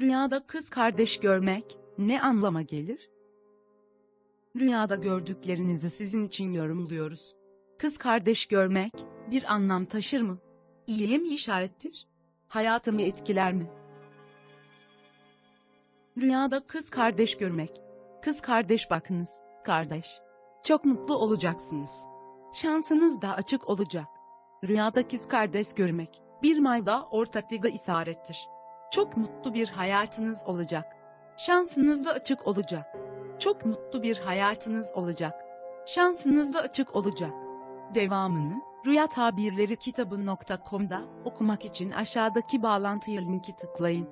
Rüyada kız kardeş görmek ne anlama gelir? Rüyada gördüklerinizi sizin için yorumluyoruz. Kız kardeş görmek bir anlam taşır mı? İyiye mi işarettir? Hayatımı etkiler mi? Rüyada kız kardeş görmek. Kız kardeş bakınız, kardeş. Çok mutlu olacaksınız. Şansınız da açık olacak. Rüyada kız kardeş görmek bir mayda ortaklığa isarettir. Çok mutlu bir hayatınız olacak. Şansınız da açık olacak. Çok mutlu bir hayatınız olacak. Şansınız da açık olacak. Devamını Rüya Tabirleri kitabı.com'da okumak için aşağıdaki bağlantıya linki tıklayın.